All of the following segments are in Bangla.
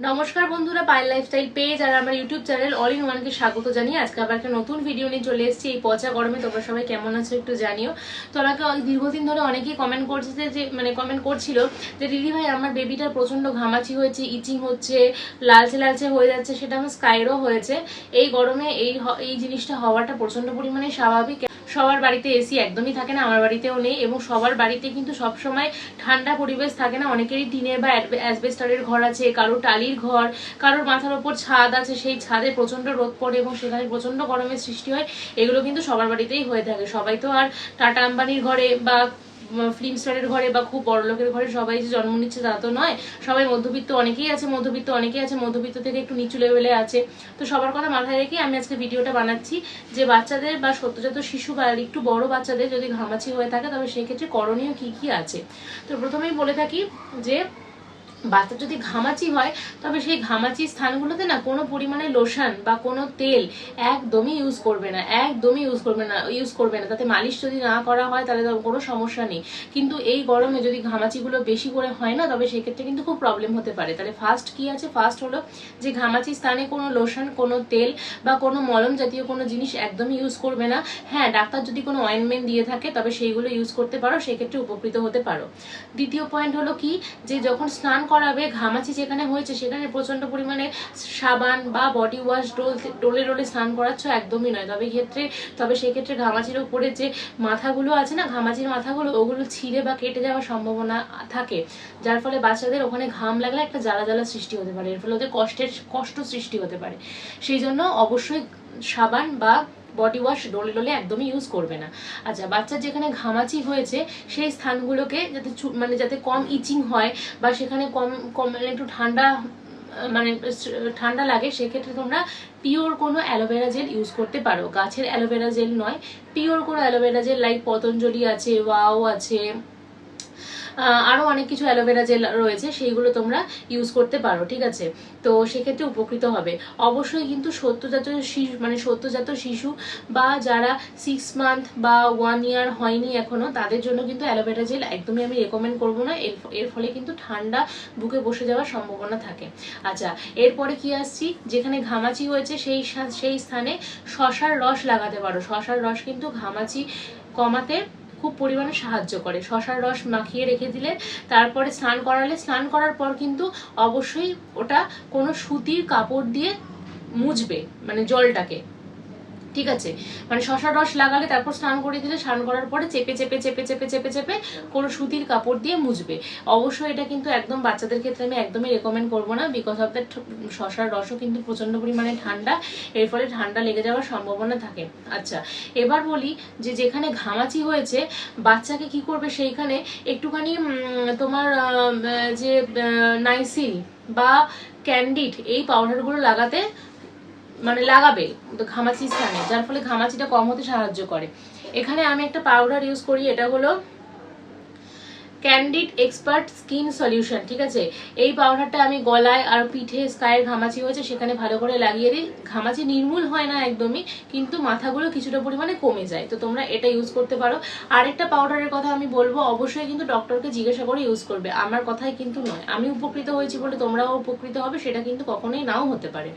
নমস্কার বন্ধুরা পাইল লাইফস্টাইল পেজ আর আমার ইউটিউব চ্যানেল অল ইন ওয়ানকে স্বাগত জানিয়ে আজকে আবার একটা নতুন ভিডিও নিয়ে চলে এসেছি। এই পচা গরমে তোমরা সবাই কেমন আছো একটু জানিও। তো আমাকে দীর্ঘদিন ধরে অনেকেই কমেন্ট করছে যে মানে কমেন্ট করছিল যে, দিদি ভাই, আমার বেবিটার প্রচণ্ড ঘামাচি হয়েছে ইচিং হচ্ছে, লালচে লালচে হয়ে যাচ্ছে, সেটা আমার স্কাইরও হয়েছে। এই গরমে এই এই জিনিসটা হওয়াটা প্রচণ্ড পরিমাণে স্বাভাবিক। সবার বাড়িতে এসি একদমই থাকে না, আমার বাড়িতেও নেই এবং সবার বাড়িতে কিন্তু সবসময় ঠান্ডা পরিবেশ থাকে না, অনেকেরই টিনের বা অ্যাসবেস্টারের ঘর আছে, কারও টালির ঘর, কারোর মাথার ওপর ছাদ আছে, সেই ছাদে প্রচণ্ড রোদ পড়ে এবং সেখানে প্রচণ্ড গরমের সৃষ্টি হয়, এগুলো কিন্তু সবার বাড়িতেই হয়ে থাকে। সবাই তো আর টাটা আম্বানির ঘরে বা ফিল্ম স্টারের ঘরে বা খুব বড় লোকের ঘরে সবাই যে জন্ম নিচ্ছে তা তো নয়। সবাই মধ্যবিত্ত অনেকেই আছে, মধ্যবিত্ত অনেকেই আছে, মধ্যবিত্ত থেকে একটু নিচু লেভেলে আছে। তো সবার কথা মাথায় রেখে আমি আজকে ভিডিওটা বানাচ্ছি যে বাচ্চাদের বা সত্যজাত শিশু বা একটু বড় বাচ্চাদের যদি ঘামাচি হয়ে থাকে, তবে সেক্ষেত্রে করণীয় কি কি আছে? তো প্রথমেই বলে থাকি যে বাচ্চার যদি ঘামাচি হয়, তবে সেই ঘামাচি স্থানগুলোতে না কোনো পরিমাণে লোশন বা কোনো তেল একদমই ইউজ করবে না, একদমই ইউজ করবে না ইউজ করবে না। তাতে মালিশ যদি না করা হয়, তাহলে কোনো সমস্যা নেই। কিন্তু এই গরমে যদি ঘামাচিগুলো বেশি করে হয় না, তবে সেক্ষেত্রে কিন্তু খুব প্রবলেম হতে পারে। তাহলে ফার্স্ট কি আছে? ফার্স্ট হলো যে ঘামাচি স্থানে কোনো লোশন কোনো তেল বা কোনো মলম জাতীয় কোনো জিনিস একদমই ইউজ করবে না। হ্যাঁ ডাক্তার যদি কোনো অয়েনমেন্ট দিয়ে থাকে, তবে সেইগুলো ইউজ করতে পারো, সেক্ষেত্রে উপকৃত হতে পারো। দ্বিতীয় পয়েন্ট হলো কি? যে যখন স্নান করাবে, ঘামাচি যেখানে হয়েছে সেখানে প্রচণ্ড পরিমাণে সাবান বা বডি ওয়াশ ডোল ডোলে ডোলে স্নান করাচ্ছ একদমই নয়। তবে ক্ষেত্রে তবে সেক্ষেত্রে ঘামাচির উপরে যে মাথাগুলো আছে না, ঘামাচির মাথাগুলো, ওগুলো ছিঁড়ে বা কেটে যাওয়ার সম্ভাবনা থাকে। যার ফলে বাচ্চাদের ওখানে ঘাম লাগলে একটা জ্বালা জ্বালা সৃষ্টি হতে পারে। এর ফলে ওদের কষ্টের, কষ্ট সৃষ্টি হতে পারে। সেই জন্য অবশ্যই সাবান বা বডি ওয়াশ ডলে ডলে একদমই ইউজ করবে না। আচ্ছা বাচ্চার যেখানে ঘামাচি হয়েছে, সেই স্থানগুলোকে যাতে মানে যাতে কম ইচিং হয় বা সেখানে কম কম মানে একটু ঠান্ডা মানে ঠান্ডা লাগে, সেক্ষেত্রে তোমরা পিওর কোনো অ্যালোভেরা জেল ইউজ করতে পারো। গাছের অ্যালোভেরা জেল নয় পিওর কোনো aloe vera gel like Patanjali আছে, ওয়াও আছে আহ, আরও অনেক কিছু অ্যালোভেরা জেল রয়েছে সেইগুলো তোমরা ইউজ করতে পারো ঠিক আছে? তো সেক্ষেত্রে উপকৃত হবে। অবশ্যই কিন্তু সদ্যজাত শিশু মানে সদ্যজাত শিশু বা যারা সিক্স মান্থ বা ওয়ান ইয়ার হয়নি এখনও তাদের জন্য কিন্তু অ্যালোভেরা জেল একদমই আমি রেকমেন্ড করব না। এর ফলে কিন্তু ঠান্ডা বুকে বসে যাওয়ার সম্ভাবনা থাকে। আচ্ছা এরপরে কি আসছি? যেখানে ঘামাচি হয়েছে সেই সেই স্থানে শশার রস লাগাতে পারো। শশার রস কিন্তু ঘামাচি কমাতে খুব পরিমাণে সাহায্য করে। শশার রস মাখিয়ে রেখে দিলে তারপরে স্নান করালে, স্নান করার পর কিন্তু অবশ্যই ওটা কোনো সুতির কাপড় দিয়ে মুছবে মানে জলটাকে। ঠিক আছে? মানে শশার রস লাগালে তারপর স্নান করে দিলে স্নান করার পরে চেপে চেপে চেপে চেপে চেপে চেপে কোনো সুতির কাপড় দিয়ে মুছবে। অবশ্যই এটা কিন্তু একদম বাচ্চাদের ক্ষেত্রে আমি একদমই রেকমেন্ড করব না বিকজ অফ দ্যাট শশার রসও কিন্তু প্রচণ্ড পরিমাণে ঠান্ডা, এর ফলে ঠান্ডা লেগে যাওয়ার সম্ভাবনা থাকে। আচ্ছা এবার বলি যে যেখানে ঘামাচি হয়েছে, বাচ্চাকে কি করবে সেইখানে একটুখানি তোমার যে নাইসিল বা ক্যান্ডিড এই পাউডারগুলো লাগাতে মানে লাগাবে ঘামাচি স্থানে, যার ফলে ঘামাচিটা কম হতে সাহায্য করে। এখানে আমি একটা পাউডার ইউজ করি, এটা হলো ক্যান্ডিড এক্সপার্ট স্কিন সলিউশন ঠিক আছে? এই পাউডারটা আমি গলায় আর পিঠে স্কায়ের ঘামাচি হয়েছে, সেখানে ভালো করে লাগিয়ে দিই। ঘামাচি নির্মূল হয় না একদমই, কিন্তু মাথাগুলো কিছুটা পরিমাণে কমে যায়। তো তোমরা এটা ইউজ করতে পারো। আরেকটা পাউডারের কথা আমি বলব, অবশ্যই কিন্তু ডক্টরকে জিজ্ঞাসা করে ইউজ করবে। আমার কথাই কিন্তু নয়। আমি উপকৃত হয়েছি বলে তোমরাও উপকৃত হবে, সেটা কিন্তু কখনোই নাও হতে পারে।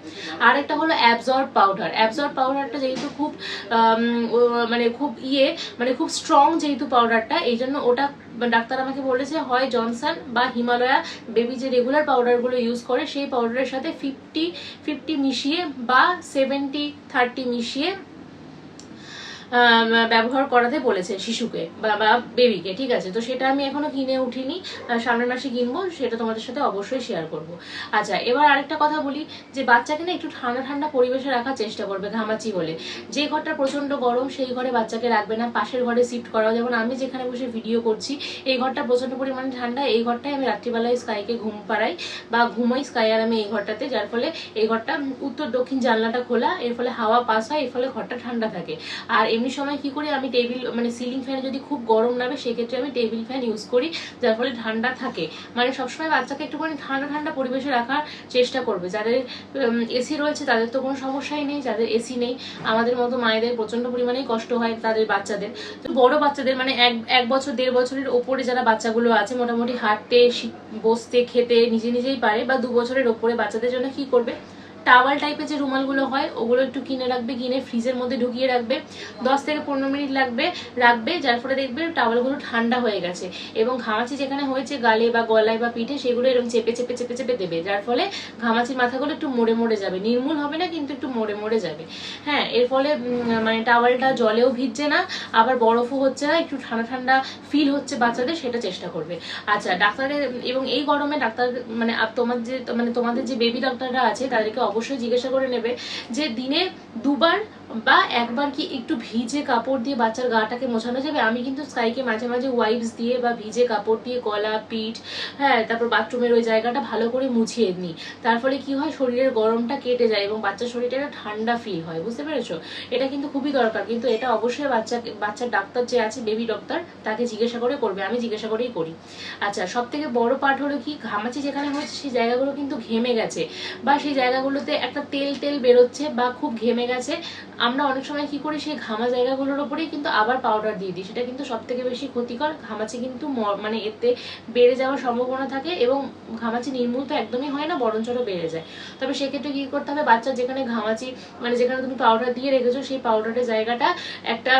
আরেকটা হলো অ্যাবজর্ব পাউডার অ্যাবজর্ব পাউডারটা যেহেতু খুব মানে খুব ইয়ে মানে খুব স্ট্রং যেহেতু পাউডারটা এই জন্য ওটা ডাক্তার আমাকে বলেছে, হয় জনসন বা হিমালয়া বেবি যে রেগুলার পাউডারগুলো ইউজ করে, সেই পাউডারের সাথে ফিফটি ফিফটি মিশিয়ে বা সেভেন্টি থার্টি মিশিয়ে ব্যবহার করাতে বলেছে শিশুকে বা বা বেবিকে, ঠিক আছে? তো সেটা আমি এখনও কিনে উঠিনি। সামনের মাসে কিনবো, সেটা তোমাদের সাথে অবশ্যই শেয়ার করব। আচ্ছা এবার আরেকটা কথা বলি, যে বাচ্চাকে না একটু ঠান্ডা ঠান্ডা পরিবেশে রাখার চেষ্টা করবে ঘামাচি হলে। যে ঘরটা প্রচণ্ড গরম, সেই ঘরে বাচ্চাকে রাখবে না। পাশের ঘরে শিফট করাও, যেমন আমি যেখানে বসে ভিডিও করছি, এই ঘরটা প্রচণ্ড পরিমাণে ঠান্ডা, এই ঘরটায় আমি রাত্রিবেলায় স্কাইকে ঘুম পাড়াই বা ঘুমাই স্কাই আর আমি এই ঘরটাতে, যার ফলে এই ঘরটা উত্তর দক্ষিণ জানলাটা খোলা, এর ফলে হাওয়া পাস হয়, এর ফলে ঘরটা ঠান্ডা থাকে। আর এমনি সময় কি করি? আমি টেবিল মানে সিলিং ফ্যান যদি খুব গরম নামে, সেক্ষেত্রে আমি টেবিল ফ্যান ইউজ করি, যার ফলে ঠান্ডা থাকে। মানে সবসময় বাচ্চাকে একটুখানি ঠান্ডা ঠান্ডা পরিবেশে রাখার চেষ্টা করবে। যাদের এসি রয়েছে, তাদের তো কোনো সমস্যাই নেই, যাদের এসি নেই, আমাদের মতো মায়েদের প্রচণ্ড পরিমাণেই কষ্ট হয় তাদের বাচ্চাদের। তো বড় বাচ্চাদের মানে এক এক বছর, দেড় বছরের ওপরে যারা বাচ্চাগুলো আছে, মোটামুটি হাঁটতে বসতে, খেতে নিজে নিজেই পারে, বা দু বছরের ওপরে বাচ্চাদের জন্য কি করবে? টাওয়াল টাইপের যে রুমালগুলো হয়, ওগুলো একটু কিনে রাখবে, কিনে ফ্রিজের মধ্যে ঢুকিয়ে রাখবে। দশ থেকে পনেরো মিনিট লাগবে, রাখবে, যার ফলে দেখবে টাওয়ালগুলো ঠান্ডা হয়ে গেছে। এবং ঘামাচি যেখানে হয়েছে গালে বা গলায় বা পিঠে, সেগুলো এরকম চেপে চেপে চেপে চেপে দেবে। যার ফলে ঘামাচির মাথাগুলো একটু মরে মরে যাবে। নির্মূল হবে না, কিন্তু একটু মরে মরে যাবে। হ্যাঁ এর ফলে মানে টাওয়ালটা জলেও ভিজছে না, আবার বরফও হচ্ছে না, একটু ঠান্ডা ঠান্ডা ফিল হচ্ছে বাচ্চাদের, সেটা চেষ্টা করবে। আচ্ছা ডাক্তারের, এবং এই গরমে ডাক্তার মানে তোমার যে মানে তোমাদের যে বেবি ডাক্তাররা আছে, তাদেরকে অবশ্যই জিজ্ঞাসা করে নেবে যে দিনে দুবার বা একবার কি একটু ভিজে কাপড় দিয়ে বাচ্চার গাটাকে মোছানো যাবে? আমি কিন্তু স্কাইকে মাঝে মাঝে ওয়াইপস দিয়ে বা ভিজে কাপড় দিয়ে গলা, পিঠ হ্যাঁ তারপর বাথরুমের ওই জায়গাটা ভালো করে মুছিয়ে নিই। তার ফলে কি হয়? শরীরের গরমটা কেটে যায় এবং বাচ্চার শরীরটা ঠান্ডা ফিল হয়। বুঝতে পেরেছ? এটা কিন্তু খুবই দরকার। কিন্তু এটা অবশ্যই বাচ্চা, বাচ্চার ডাক্তার যে আছে বেবি ডক্টর তাকে জিজ্ঞাসা করে করবে। আমি জিজ্ঞাসা করেই করি। আচ্ছা সব থেকে বড় পার্ট হলো কি? ঘামাচি যেখানে হচ্ছে সেই জায়গাগুলো কিন্তু ঘেমে গেছে বা সেই জায়গাগুলোতে একটা তেল তেল বেরোচ্ছে বা খুব ঘেমে গেছে, আমরা অনেক সময় কি করি, সেই ঘামা জায়গাগুলোর উপরেই কিন্তু আবার পাউডার দিয়ে দিই। সেটা কিন্তু সব থেকে বেশি ক্ষতিকর। ঘামাচি কিন্তু মানে এতে বেড়ে যাওয়ার সম্ভাবনা থাকে এবং ঘামাচি নির্মূল তো একদমই হয় না বরঞ্চ বেড়ে যায়। তবে সেক্ষেত্রে কি করতে হবে বাচ্চার যেখানে ঘামাচি মানে যেখানে তুমি পাউডার দিয়ে রেখেছো, সেই পাউডারের জায়গাটা একটা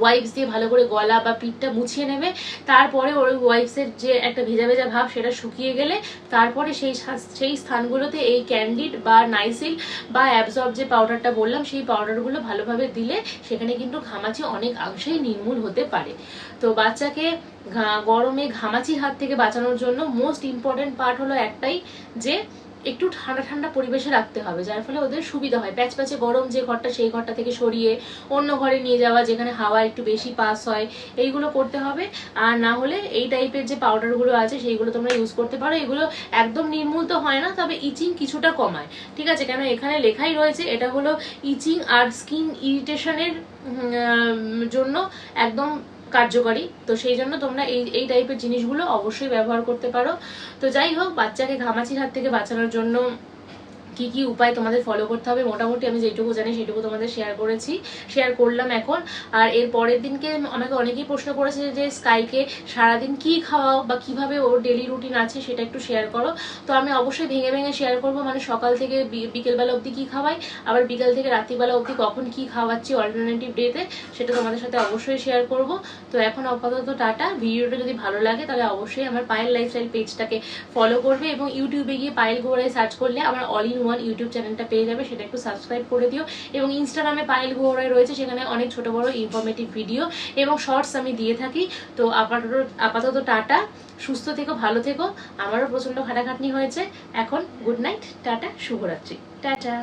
ওয়াইপস দিয়ে ভালো করে গলা বা পিঠটা মুছিয়ে নেবে। তারপরে ওই ওয়াইপসের যে একটা ভেজা ভেজা ভাব সেটা শুকিয়ে গেলে তারপরে সেই সেই স্থানগুলোতে এই ক্যান্ডিড বা নাইসিল বা অ্যাবজর্ব যে পাউডারটা বললাম, সেই পাউডারগুলো ভালোভাবে দিলে সেখানে কিন্তু ঘামাচি অনেক অংশেই নির্মূল হতে পারে। তো বাচ্চাকে গরমে ঘামাচির হাত থেকে বাঁচানোর জন্য মোস্ট ইম্পর্টেন্ট পার্ট হলো একটাই যে একটু ঠান্ডা ঠান্ডা পরিবেশে রাখতে হবে, যার ফলে ওদের সুবিধা হয়। প্যাচ প্যাচে গরম যে ঘরটা, সেই ঘরটা থেকে সরিয়ে অন্য ঘরে নিয়ে যাওয়া, যেখানে হাওয়া একটু বেশি পাস হয়, এইগুলো করতে হবে। আর না হলে এই টাইপের যে পাউডারগুলো আছে, সেইগুলো তোমরা ইউজ করতে পারো। এগুলো একদম নির্মূল তো হয় না, তবে ইচিং কিছুটা কমায়। ঠিক আছে? কেন এখানে লেখাই রয়েছে, এটা হলো ইচিং আর স্কিন ইরিটেশনের জন্য একদম কার্যকরী। তো সেই জন্য তোমরা এই এই টাইপের জিনিসগুলো অবশ্যই ব্যবহার করতে পারো। তো যাই হোক, বাচ্চাকে ঘামাচির হাত থেকে বাঁচানোর জন্য কি কি উপায় তোমাদের ফলো করতে হবে, মোটামুটি আমি যেটুকু জানি সেটুকু তোমাদের শেয়ার করেছি শেয়ার করলাম এখন। আর এর পরের দিনকে আমাকে অনেকেই প্রশ্ন করেছে যে, স্কাইকে সারাদিন কি খাওয়াও বা কীভাবে ওর ডেলি রুটিন আছে সেটা একটু শেয়ার করো। তো আমি অবশ্যই ভেঙে ভেঙে শেয়ার করব মানে সকাল থেকে বিকেলবেলা অবধি কি খাওয়াই, আবার বিকাল থেকে রাত্রিবেলা অবধি কখন কি খাওয়াচ্ছি অল্টারনেটিভ ডেতে সেটা তোমাদের সাথে অবশ্যই শেয়ার করব। তো এখন আপাতত টাটা, ভিডিওটা যদি ভালো লাগে তাহলে অবশ্যই আমার পায়েল লাইফস্টাইল পেজটাকে ফলো করবে এবং ইউটিউবে গিয়ে পায়েল গোড়ায় সার্চ করলে আমার অল ইন ওয়ান ইউটিউব চ্যানেলটা পেয়ে যাবে, সেটা একটু সাবস্ক্রাইব করে দিও। এবং ইনস্টাগ্রামে পায়েল গোড়ায় রয়েছে, সেখানে অনেক ছোট বড় ইনফরমেটিভ ভিডিও এবং শর্টস আমি দিয়ে থাকি। তো আপাতত আপাতত টাটা, সুস্থ থেকো, ভালো থেকো। আমারও প্রচণ্ড খাটাখাটনি হয়েছে। এখন গুড নাইট টাটা, শুভরাত্রি। টাটা।